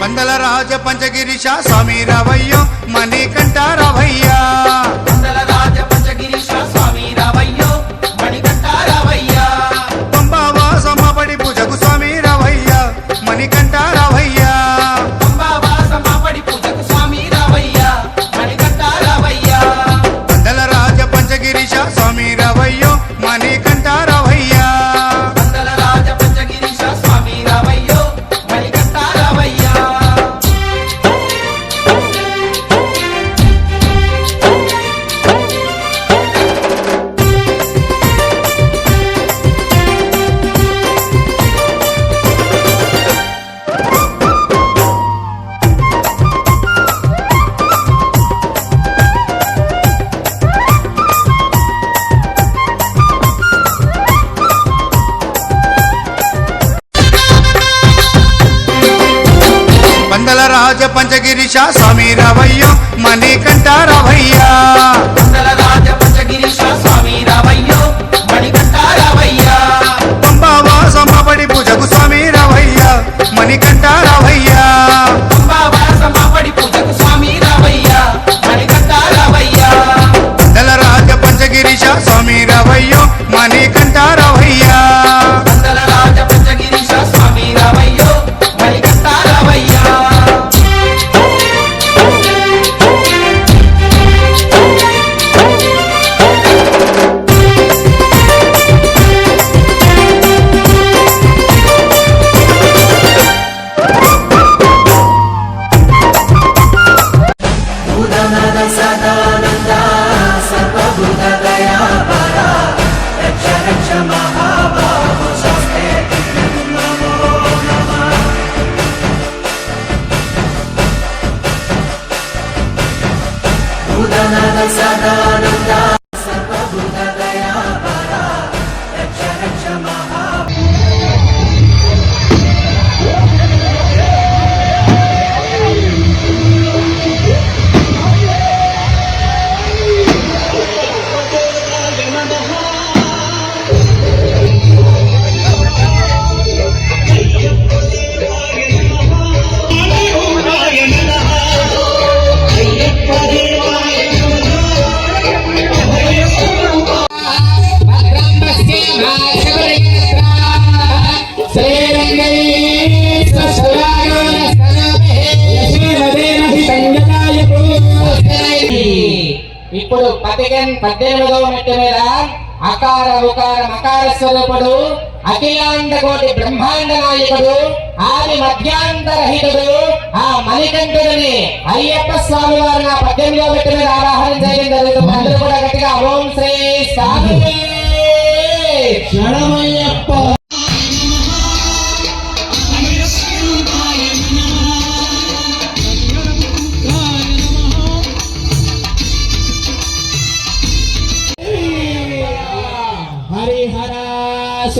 పందల రాజ పంచగిరిశ స్వామి రవయ్య మణికంఠ రవయ్యా. రాజ పంచగిరిష స్వామి రవయ్య మణికంఠ రవయ్య. రాజ పంచగిరీశ Sadhana Sadhana Sadhana Sadhana Sadhana Sadhana Sadhana Sadhana ఇప్పుడు పదిహేను పద్దెనిమిదవ మెట్టు మీద అకార ఉకార మకార స్వరూపుడు అఖిలాండ కోటి బ్రహ్మాండ నాయకుడు ఆది మధ్యాంతరహితుడు ఆ మణికంఠుడిని అయ్యప్ప స్వామి వారు నా పద్దెనిమిదవ మెట్టు మీద ఆరాధన చేయడం జరుగుతుంది. అందరూ కూడా గట్టిగా ఓం శ్రీ స్వామి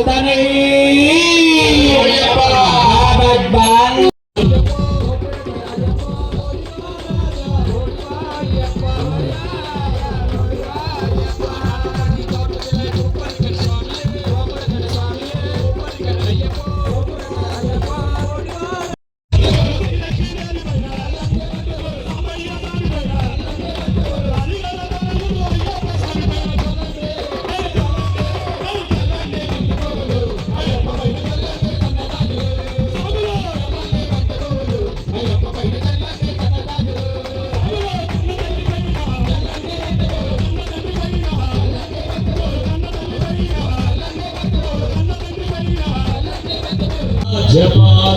সেটা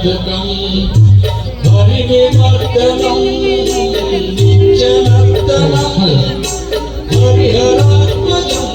पदकं हरिनिवर्तनं नित्यनर्तनं हरिहरात्मजं